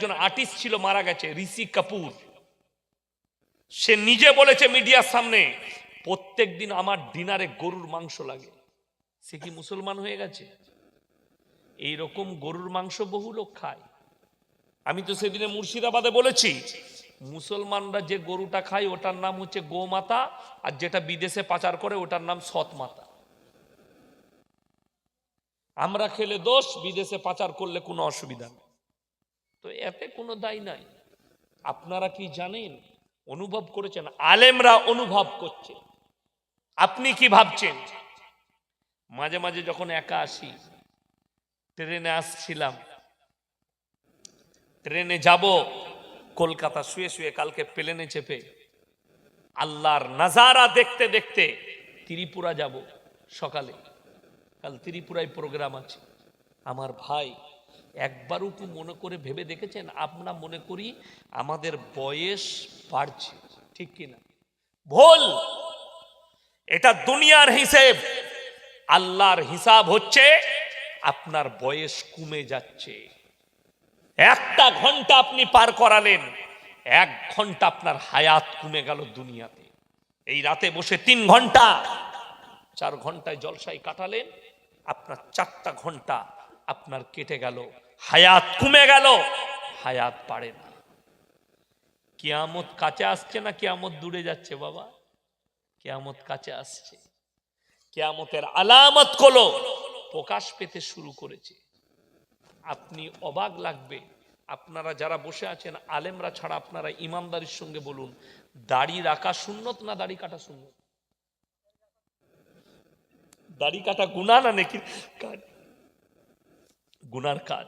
একজন আর্টিস্ট ছিল, মারা গেছে, ঋষি কাপুর। সে নিজে বলেছে মিডিয়ার সামনে, প্রত্যেক দিন আমার ডিনারে গরুর মাংস লাগে। সে কি মুসলমান হয়ে গেছে? এই রকম গরুর মাংস বহু লোক খায়। আমি তো সেদিনে মুর্শিদাবাদে বলেছি, মুসলমানরা যে গরুটা খায়, ওটার নাম হচ্ছে গোমাতা, আর যেটা বিদেশে পাচার করে, ওটার নাম সৎ মাতা আমরা খেলে দোষ, বিদেশে পাচার করলে কোনো অসুবিধা নেই। তো এতে কোনো দায় নাই। আপনারা কি জানেন? অনুভব করেছেন? আলেমরা অনুভব করছে। আপনি কি ভাবছেন? মাঝে মাঝে যখন একা আসি, ট্রেনে আসছিলাম। ট্রেনে যাব, কলকাতা শুয়ে শুয়ে কালকে প্লেনে চেপে। আল্লাহর নাজারা দেখতে দেখতে ত্রিপুরা যাব সকালে। কাল ত্রিপুরায় প্রোগ্রাম আছে। আমার ভাই একবারও কি মনে করে ভেবে দেখেছেন? আমরা মনে করি আমাদের বয়স বাড়ছে, ঠিক কিনা? ভুল! এটা দুনিয়ার হিসেব। আল্লাহর হিসাব হচ্ছে আপনার বয়স কমে যাচ্ছে। একটা ঘণ্টা আপনি পার করালেন, এক ঘণ্টা আপনার হায়াত কমে গেল দুনিয়াতে। এই রাতে বসে তিন ঘণ্টা, চার ঘন্টায় জলসায় কাটালেন, আপনার চারটা ঘণ্টা আপনার কেটে গেল, হায়াত কমে গেল, হায়াত পারে না। কেয়ামত কাছে আসছে না কেয়ামত দূরে যাচ্ছে বাবা? কেয়ামত কাছে আসছে। কেয়ামতের আলামত কলো, প্রকাশ পেতে শুরু করেছে। আপনি অবাক লাগবে, আপনারা যারা বসে আছেন, আলেমরা ছাড়া আপনারা ইমানদারির সঙ্গে বলুন, দাড়ি রাখা সুন্নত না দাড়ি কাটা সুন্নত? দাড়ি কাটা গুণা না নাকি? গুনার কাজ।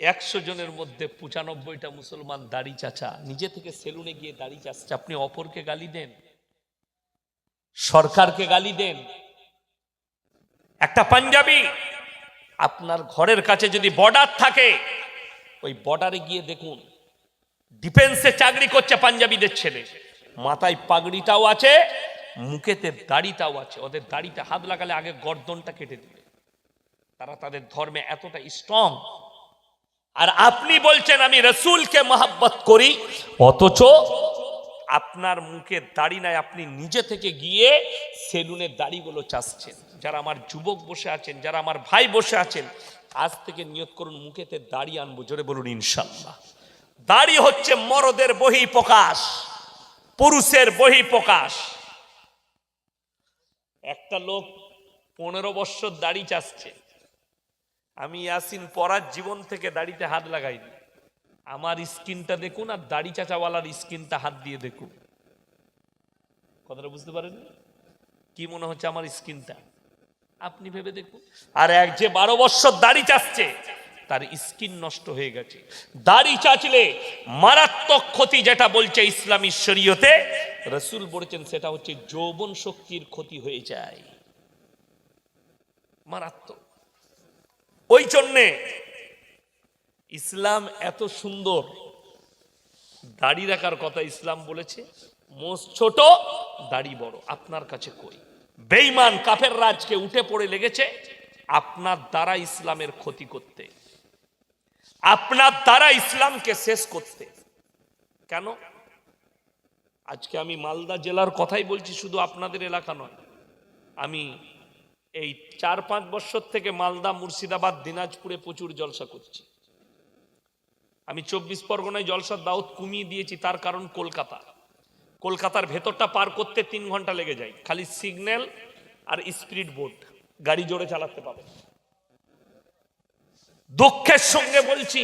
একশো জনের মধ্যে পঁচানব্বইটা মুসলমান দাড়ি চাচা, নিজে থেকে সেলুনে গিয়ে দাড়ি চাচ্ছে। আপনি অপরকে গালি দেন, সরকারকে গালি দেন। একটা পাঞ্জাবি, আপনার ঘরের কাছে যদি বর্ডার থাকে, ওই বর্ডারে গিয়ে দেখুন ডিফেন্সে চাকরি করছে পাঞ্জাবিদের ছেলে। মাথায় পাগড়িটাও আছে, মুখেতে দাড়িটাও আছে। ওদের দাড়িতে হাত লাগালে আগে গর্দনটা কেটে দিবে। তারা তাদের ধর্মে এতটা স্ট্রং আর আপনি বলছেন, আমি রসুলকে মহাব্বত করি, অথচ আপনার মুখে দাড়ি নাই, আপনি নিজে থেকে গিয়ে সেলুনের দাড়িগুলো চাষছেন যারা আমার যুবক বসে আছেন, যারা আমার ভাই বসে আছেন, আজ থেকে নিয়ত করুন, মুখেতে দাড়ি আনব, জোরে বলুন ইনশাল্লাহ দাড়ি হচ্ছে মরদের বহি প্রকাশ পুরুষের বহি প্রকাশ একটা লোক পনেরো বছর দাড়ি চাচ্ছে আমি ইয়াসিন পড়ার জীবন থেকে দাড়িতে হাত লাগাইনি। আমার স্কিনটা দেখুন আর দাড়ি চাচাওয়ালার স্কিনটা হাত দিয়ে দেখুন। কথাটা বুঝতে পারেন কি মনে হচ্ছে আমার স্কিনটা? আপনি ভেবে দেখুন। আর এক যে বারো বছর দাড়ি চাচ্ছে, তার স্কিন নষ্ট হয়ে গেছে। দাড়ি চাচলে মারাত্মক ক্ষতি যেটা বলছে ইসলামী শরীয়তে, রসুল বলেছেন সেটা হচ্ছে যৌবন শক্তির ক্ষতি হয়ে যায়। মারাত্মক। ওই জন্যে ইসলাম এত সুন্দর। দাড়ি রাখার কথা ইসলাম বলেছে, মোষ ছোট, দাড়ি বড়। আপনার কাছে কই? বেইমান কাফের রাজকে উঠে পড়ে লেগেছে আপনার দ্বারা ইসলামের ক্ষতি করতে। আপনার দ্বারা ইসলামকে শেষ করতে। কেন? আজকে আমি মালদা জেলার কথাই বলছি, শুধু আপনাদের এলাকা নয়। আমি এই চার পাঁচ বছর থেকে মালদা, মুর্শিদাবাদ, দিনাজপুরে প্রচুর জলসা করছি। আমি চব্বিশ পরগনায় জলসার দাউদ কমিয়ে দিয়েছি, তার কারণ কলকাতা। কলকাতার ভেতরটা পার করতে তিন ঘণ্টা লেগে যায়। খালি সিগন্যাল আর স্পিড বোর্ড গাড়ি জোরে চালাতে পাবে দুঃখের সঙ্গে বলছি,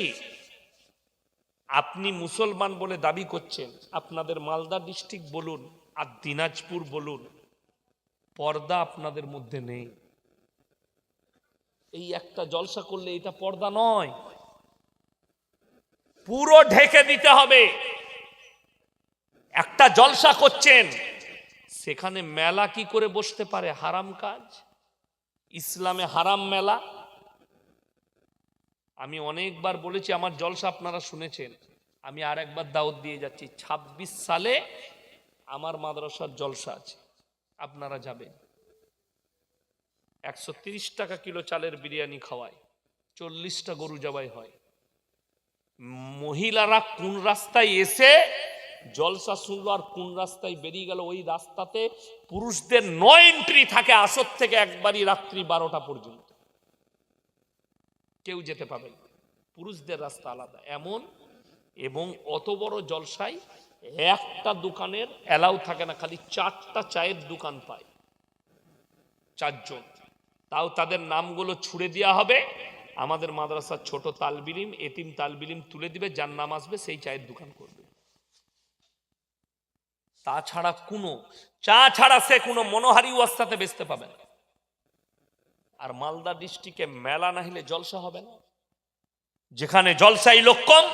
আপনি মুসলমান বলে দাবি করছেন, আপনাদের মালদা ডিস্ট্রিক্ট বলুন আর দিনাজপুর বলুন। পর্দা আপনাদের মধ্যে নেই। এই একটা জলসা করলে এটা পর্দা নয়। পুরো ঢেকে দিতে হবে। একটা জলসা করছেন, সেখানে মেলা কি করে বসতে পারে? হারাম কাজ? ইসলামে হারাম মেলা? আমি অনেকবার বলেছি, আমার জলসা আপনারা শুনেছেন। আমি আর একবার দাওয়াত দিয়ে যাচ্ছি। ২৬ সালে আমার মাদ্রাসার জলসা আছে। আপনারা যাবেন। একশো টাকা কিলো চালের বিরিয়ানি খাওয়ায়, চল্লিশটা গরু জবাই হয়। মহিলারা কোন রাস্তায় এসে জলসা শুনলো আর কোন রাস্তায় বেরিয়ে গেল, ওই রাস্তাতে পুরুষদের ন এন্ট্রি থাকে আসর থেকে একবারই রাত্রি বারোটা পর্যন্ত। কেউ যেতে পাবে না। পুরুষদের রাস্তা আলাদা। এমন এবং অত বড় জলসায় একটা দোকানের অ্যালাউ থাকে না, খালি চারটা চায়ের দোকান পায়। চারজন। তাও তাদের নামগুলো ছুড়ে দেওয়া হবে। আমাদের মাদ্রাসার ছোট তালবিলিম, এতিম তালবিলিম তুলে দিবে, যার নাম আসবে সেই চায়ের দোকান করবে। তাছাড়া কোনো, চা ছাড়া সে কোনো মনোহারি ওয়াস্তাতে বেচতে পাবে না। আর মালদা ডিস্ট্রিক্টে মেলা না হলে জলসা হবে না। যেখানে জলসাই লোক কম,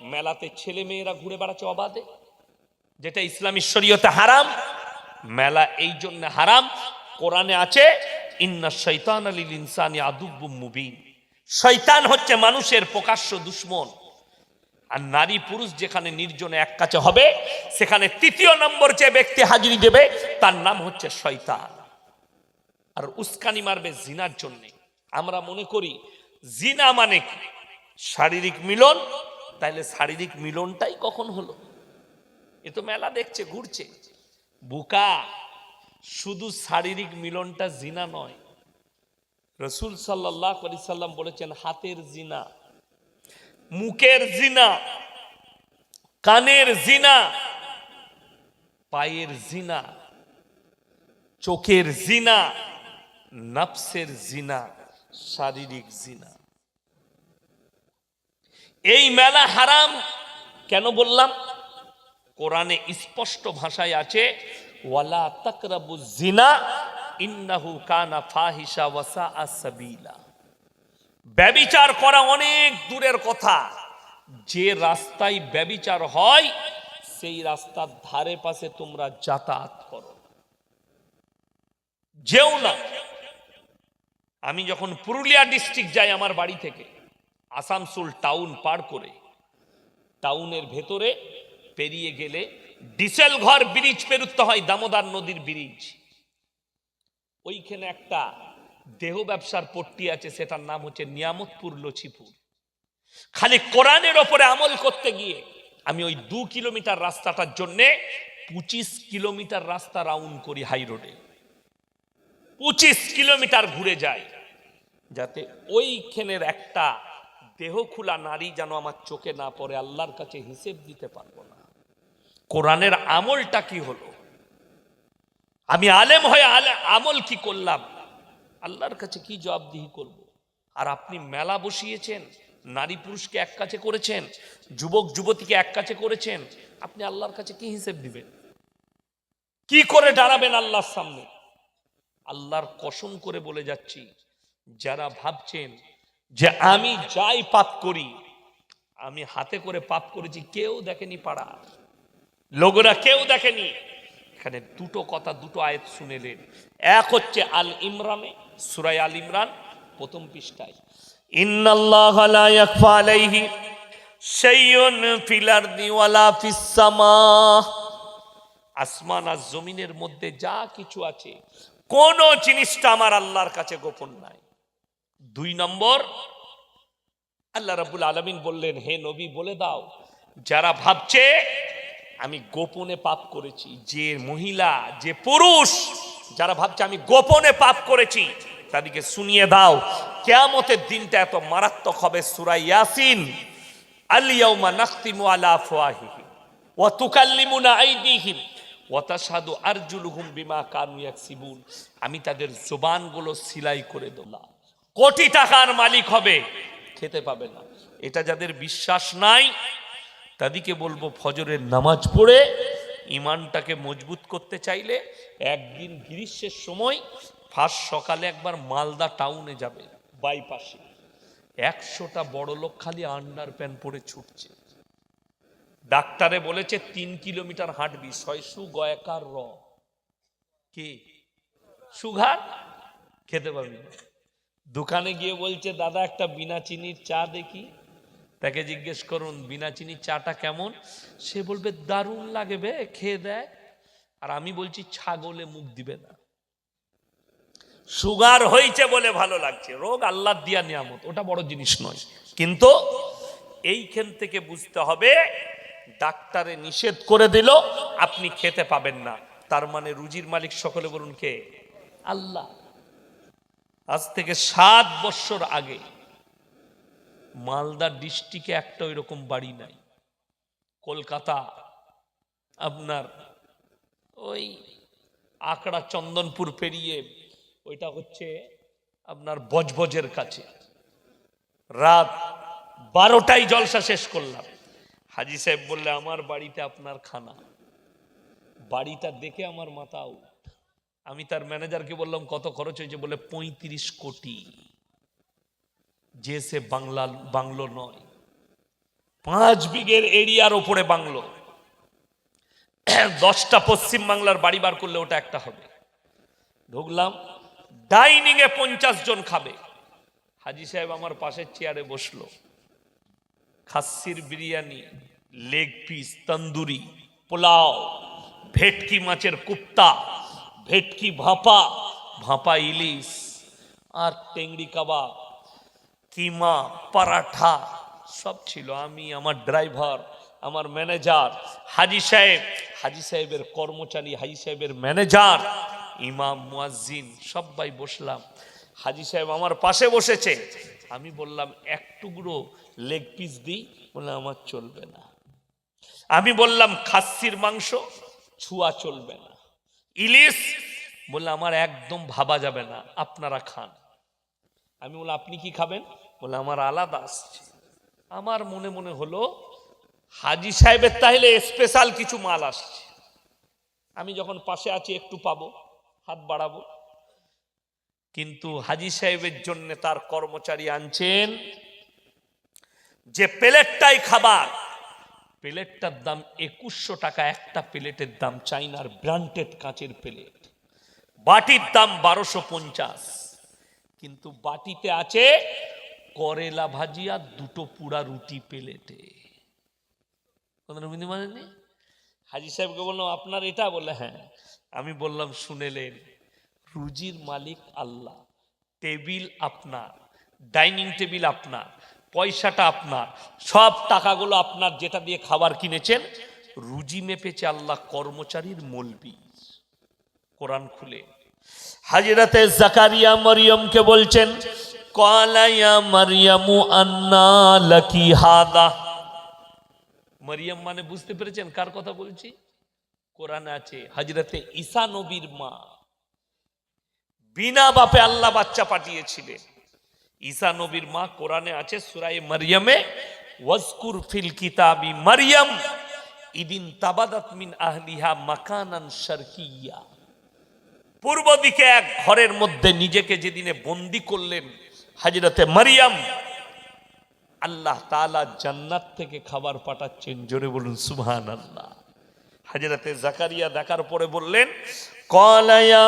মেলাতে ছেলে মেয়েরা ঘুরে বেড়াচ্ছে অবাধে। যেটা ইসলামী শরীয়তে হারাম, মেলা এই জন্য হারাম। কোরআনে আছে, ইন্না শৈতান আলিল ইনসানি আদুব্বু মুবিন। শৈতান হচ্ছে মানুষের প্রকাশ্য দুশ্মন। আর নারী পুরুষ যেখানে নির্জনে এক কাছে হবে, সেখানে তৃতীয় নম্বর যে ব্যক্তি হাজিরি দেবে, তার নাম হচ্ছে শয়তান আর উস্কানি মারবে জিনার জন্যে। আমরা মনে করি, জিনা মানে শারীরিক মিলন, তাইলে শারীরিক মিলনটাই কখন হলো? এ তো মেলা দেখছে, ঘুরছে। বুকা, শুধু শারীরিক মিলনটা জিনা নয়। রসুল সাল্লাহ সাল্লাম বলেছেন, হাতের জিনা, মুখের জিনা, কানের জিনা, পায়ের জিনা, চোখের জিনা, নফসের জিনা, শারীরিক জিনা। এই মেলা হারাম, কেন বললাম? কোরআনে স্পষ্ট ভাষায় আছে, ওয়ালা তাকরাবু জিনা ইন্নাহু কানা ফাহিশা ওয়াসা আসাবিলা ব্যবিচার করা অনেক দূরের কথা। যে রাস্তায় ব্যবিচার হয়, সেই রাস্তার ধারে পাশে তোমরা যাতায়াত করো। যেও না। আমি যখন পুরুলিয়া ডিস্ট্রিক্ট যাই আমার বাড়ি থেকে, আসানসোল টাউন পার করে, টাউনের ভেতরে পেরিয়ে গেলে ডিসেল ঘর ব্রিজ পেরুতে হয়, দামোদর নদীর ব্রিজ। ওইখানে একটা দেহ ব্যবসার পট্টি আছে, সেটার নাম হচ্ছে নিয়ামতপুর লচিপুর। খালি কোরআনের ওপরে আমল করতে গিয়ে আমি ওই দু কিলোমিটার রাস্তাটার জন্যে পঁচিশ কিলোমিটার রাস্তা রাউন্ড করি হাই রোডে পঁচিশ কিলোমিটার ঘুরে যায় যাতে ওইখানের একটা দেহ খোলা নারী যেন আমার চোখে না পড়ে, আল্লাহর কাছে হিসেব দিতে পারব না। কোরআনের আমলটা কি হলো? আমি আলেম হয়ে আলে, আমল কি করলাম? আল্লাহর কাছে কি জবাবদিহি করব। আর আপনি মেলা বসিয়েছেন, নারী পুরুষকে এক কাছে করেছেন, যুবক যুবতীকে এক কাছে করেছেন, আপনি আল্লাহর কাছে কি হিসেব দিবেন? কি করে দাঁড়াবেন আল্লাহর সামনে? আল্লাহর কসম করে বলে যাচ্ছি, যারা ভাবছেন যে আমি যাই পাপ করি, আমি হাতে করে পাপ করেছি, কেউ দেখেনি পাড়া। লোকরা কেউ দেখেনি। এখানে দুটো কথা, দুটো আয়াত শুনেলেন। এক হচ্ছে আল ইমরানে সুরাই আল ইমরান, প্রথম পৃষ্ঠায়। ইন্নাল্লাহ লা ইয়াখফা আলাইহি শাইউন ফিল আরদি ওয়ালা ফিস সামা। আসমান আর জমিনের মধ্যে যা কিছু আছে, কোন জিনিসটা আমার আল্লাহর কাছে গোপন নাই। দুই নম্বর, আল্লাহ রাব্বুল আলমিন বললেন, হে নবী বলে দাও, যারা ভাবছে আমি গোপনে পাপ করেছি। যে মহিলা, যে পুরুষ যারা ভাবছে আমি গোপনে পাপ করেছি, তাদেরকে শুনিয়ে দাও। কেয়ামতের দিনটা এত মারাত্মক হবে সুরাই ইয়াসিন। আলিয়াউমা নাখতিমু আলা আফওয়াহিহিম ওয়া তুকাল্লিমুনা আইদিহিম ওয়া তাশহাদু আরজুলুহুম বিমা কানু ইয়াকসিবুন। আমি তাদের জবানগুলো সিলাই করে দিলাম কোটি টাকার মালিক হবে, খেতে পাবে না। এটা যাদের বিশ্বাস নাই তাদেরকে বলব ফজরের নামাজ পড়ে ইমানটাকে মজবুত করতে চাইলে একদিন গ্রীষ্মের সময় ফার্স্ট সকালে একবার মালদা টাউনে যাবে, বাইপাসে। একশোটা বড় লোক খালি আন্ডার প্যান্ট পরে ছুটছে। ডাক্তারে বলেছে তিন কিলোমিটার হাঁটবি, ছয়শু গয়কার র। কি? সুগার? খেতে পারবি দোকানে গিয়ে বলছে, দাদা, একটা বিনা চিনির চা দেখি। তাকে জিজ্ঞেস করুন, বিনা চিনির চাটা কেমন? সে বলবে, দারুণ লাগে বে, খেয়ে দেয় আর আমি বলছি, ছাগলে মুখ দিবে না। সুগার হয়েছে বলে ভালো লাগছে। রোগ আল্লাহ দিয়া নিয়ামত। ওটা বড় জিনিস নয়। কিন্তু এইখান থেকে বুঝতে হবে, ডাক্তারে নিষেধ করে দিল, আপনি খেতে পাবেন না। তার মানে রুজির মালিক সকলে বলুন কে? আল্লাহ। আজ থেকে সাত বছর আগে মালদা ডিস্ট্রিক্টে একটা ওইরকম বাড়ি নাই। কলকাতা, আপনার ওই আকড়া চন্দনপুর পেরিয়ে ওইটা হচ্ছে আপনার বজবজের কাছে। রাত বারোটায় জলসা শেষ করলাম। হাজি সাহেব বললে, আমার বাড়িতে আপনার খানা। বাড়িটা দেখে আমার মাথা আউট। আমি তার ম্যানেজারকে বললাম, কত খরচ হয়েছে? বলে, পঁয়ত্রিশ কোটি। যে সে বাংলা, বাংলো নয়। পাঁচ বিঘের এরিয়ার ওপরে বাংলো। দশটা পশ্চিম বাংলার বাড়ি বার করলে ওটা একটা হবে। ঢুকলাম ডাইনিং এ পঞ্চাশ জন খাবে। হাজি সাহেব আমার পাশের চেয়ারে বসল। খাসির বিরিয়ানি লেগ পিস তন্দুরি, পোলাও, ভেটকি মাছের কুপ্তা, ভেটকি ভাপা ভাপা ইলিশ, আর টেংরি কাবাব। কিমা, পরাঠা, সব ছিল। আমি, আমার ড্রাইভার আমার ম্যানেজার হাজি সাহেব, হাজি সাহেবের কর্মচারী, হাজি সাহেবের ম্যানেজার ইমাম, মুয়াজ্জিন, সবাই বসলাম। হাজি সাহেব আমার পাশে বসেছে। আমি বললাম, এক টুকরো লেগ পিস দিই। বলে আমার চলবে না। আমি বললাম, খাসির মাংস, ছুয়া চলবে না। ইলিশ? বললে আমার একদম ভাবা যাবে না। আপনারা খান। আমি বললাম, আপনি কি খাবেন? বলে আমার আলাদা আসছে। আমার মনে মনে হলো, হাজি সাহেবের তাহলে স্পেশাল কিছু মাল আসছে। আমি যখন পাশে আছি, একটু পাবো, হাত বাড়াবো। কিন্তু হাজি সাহেবের জন্য তার কর্মচারী আনছেন, যে প্লেটটাই খাবার। প্লেটটার দাম একুশশো টাকা, একটা প্লেটের দাম চাইনার ব্র্যান্ডেড কাঁচের প্লেট। বাটির দাম বারোশো পঞ্চাশ। কিন্তু বাটিতে আছে করেলা ভাজি আর দুটো পুরা রুটি প্লেটে। কথাটা বুঝতে হাজি সাহেবকে বললাম, আপনার এটা? বলে হ্যাঁ। আমি বললাম, শুনেলেন, রুজির মালিক আল্লাহ, টেবিল আপনার, ডাইনিং টেবিল আপনার, পয়সাটা আপনার, সব টাকাগুলো আপনার যেটা দিয়ে খাবার কিনেছেন, রুজি মেপেছে আল্লাহ কর্মচারীর মলবি কোরআন খুলে হাজিরাতে জাকারিয়া মরিয়মকে বলছেন কলাইয়া মারিয়ামু আন্না লাকি হাদা? মরিয়ম মানে বুঝতে পেরেছেন কার কথা বলছি? কোরআনে আছে, হাজরতে ঈসা নবীর মা। বিনা বাপে আল্লাহ বাচ্চা পাঠিয়েছিলেন। ঈসা নবীর মা কোরআনে আছে সুরাই মারিয়ামে, ওয়াজকুর ফিল কিতাবি মারিয়াম ইদিন তাবাদাত মিন আহলিহা মাকানান শারকিয়া। পূর্ব দিকে এক ঘরের মধ্যে নিজেকে যেদিনে বন্দি করলেন, হাজিরাতে মারিয়াম, আল্লাহ তালা জান্নাত থেকে খাবার পাঠাচ্ছেন, জোরে বলুন সুহান আল্লাহ হাজিরাতে জাকারিয়া দেখার পরে বললেন কলায়া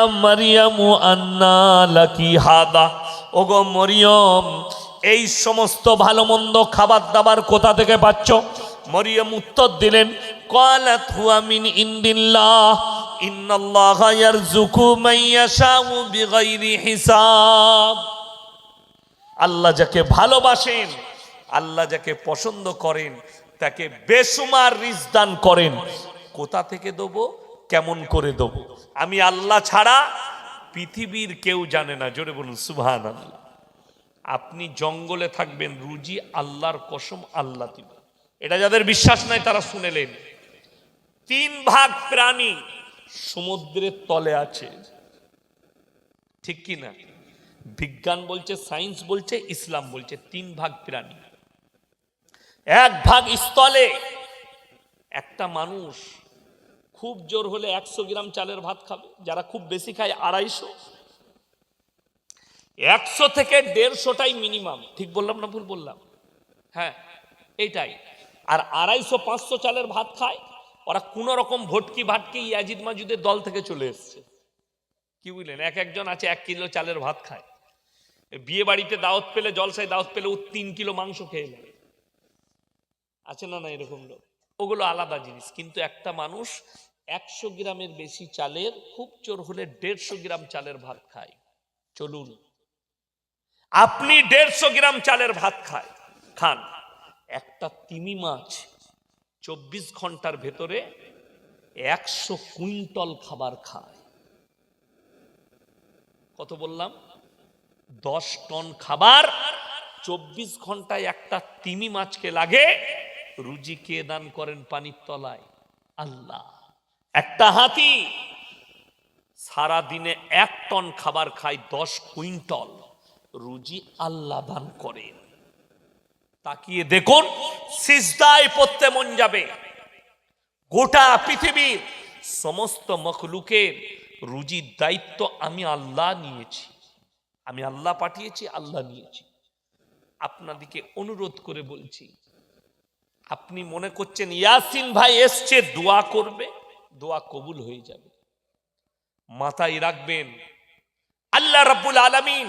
ও আন্না লাকি হাদা? ওগো মরিয়ম, এই সমস্ত ভালো মন্দ খাবার দাবার কোথা থেকে পাচ্ছ? মরিয়ম উত্তর দিলেন কলা থুয়ামিন ইন্দিল্লাহ। عند الله إن الله يرزق من يشاء بغير حساب আল্লাহ যাকে ভালোবাসেন আল্লাহ যাকে পছন্দ করেন তাকে বেসুমার রিজদান করেন কোথা থেকে দেবো কেমন করে দেবো আমি আল্লাহ ছাড়া পৃথিবীর কেউ জানে না জোরে বলুন সুবহান আল্লাহ আপনি জঙ্গলে থাকবেন রুজি আল্লাহর কসম আল্লাহ দিবে এটা যাদের বিশ্বাস নাই তারা শুনেলেন তিন ভাগ প্রাণী সমুদ্রের তলে আছে। ঠিক কি না? বিজ্ঞান বলছে, সায়েন্স বলছে, ইসলাম বলছে, তিন ভাগ প্রাণী। এক ভাগ স্থলে। একটা মানুষ খুব জোর হলে একশো গ্রাম চালের ভাত খাবে। যারা খুব বেশি খায় আড়াইশো। একশো থেকে দেড়শোটাই মিনিমাম ঠিক বললাম না ভুল বললাম? হ্যাঁ এইটাই। আর আড়াইশো পাঁচশো চালের ভাত খায়। ওরা কোনো রকম ভটকি ভাটকি ইয়াজিদ মাজুদের দল থেকে চলে এসছে। কি বুঝলেন? এক একজন আছে, এক কিলো চালের ভাত খায়। বিয়ে বাড়িতে দাওয়াত পেলে, জলসায় দাওয়াত পেলে ও তিন কিলো মাংস খেয়ে নেয়। আছে না না এরকম লোক? ওগুলো আলাদা জিনিস। কিন্তু একটা মানুষ একশো গ্রামের বেশি চালের, খুব চোর হলে দেড়শো গ্রাম চালের ভাত খায়। চলুন। আপনি দেড়শো গ্রাম চালের ভাত খায়। খান। একটা তিমি মাছ চব্বিশ ঘণ্টার ভেতরে একশো কুইন্টল খাবার খায়। কত বললাম? দশ টন খাবার, চব্বিশ ঘন্টায় একটা তিমি মাছকে লাগে, রুজি কে দান করেন পানির তলায়? আল্লাহ। একটা হাতি সারা দিনে এক টন খাবার খায় দশ কুইন্টল। রুজি আল্লাহ দান করেন। তাকিয়ে দেখুন, সিজদায় পড়তে মন যাবে। গোটা পৃথিবীর সমস্ত মখলুকের রুজির দায়িত্ব আমি আল্লাহ নিয়েছি। আমি আল্লাহ পাঠিয়েছি, আল্লাহ নিয়েছি। আপনাদিকে অনুরোধ করে বলছি, আপনি মনে করছেন ইয়াসিন ভাই এসছে, দোয়া করবে, দোয়া কবুল হয়ে যাবে। মাথায় রাখবেন, আল্লাহ রাব্বুল আলামিন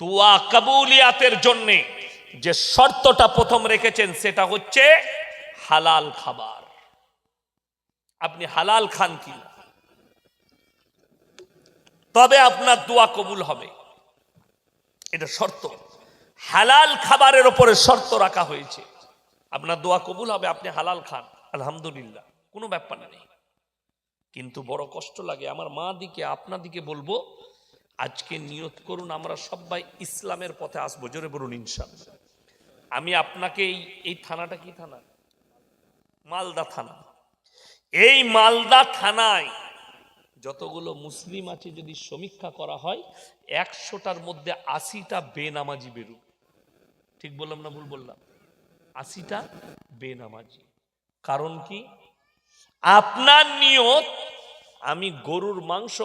দোয়া কবুলিয়াতের জন্যে যে শর্তটা প্রথম রেখেছেন, সেটা হচ্ছে হালাল খাবার। আপনি হালাল খান কি তবে আপনার দোয়া কবুল হবে। এটা শর্ত। হালাল খাবারের ওপরে শর্ত রাখা হয়েছে। আপনার দোয়া কবুল হবে, আপনি হালাল খান, আলহামদুলিল্লাহ। কোনো ব্যাপার নেই। কিন্তু বড় কষ্ট লাগে। আমার মা দিকে আপনার দিকে বলব, আজকে নিয়ত করুন, আমরা সবাই ইসলামের পথে আসব। জোরে বলুন ইনশাল্লাহ আমি আপনাকে এই এই থানাটা কি থানা? মালদা থানা। এই মালদা থানায় যতগুলো মুসলিম আছে যদি সমীক্ষা করা হয়, একশোটার মধ্যে আশিটা বেনামাজি বেরুবে ঠিক বললাম না ভুল বললাম? আশিটা বেনামাজি। কারণ কি? আপনার নিয়ত, আমি গরুর মাংস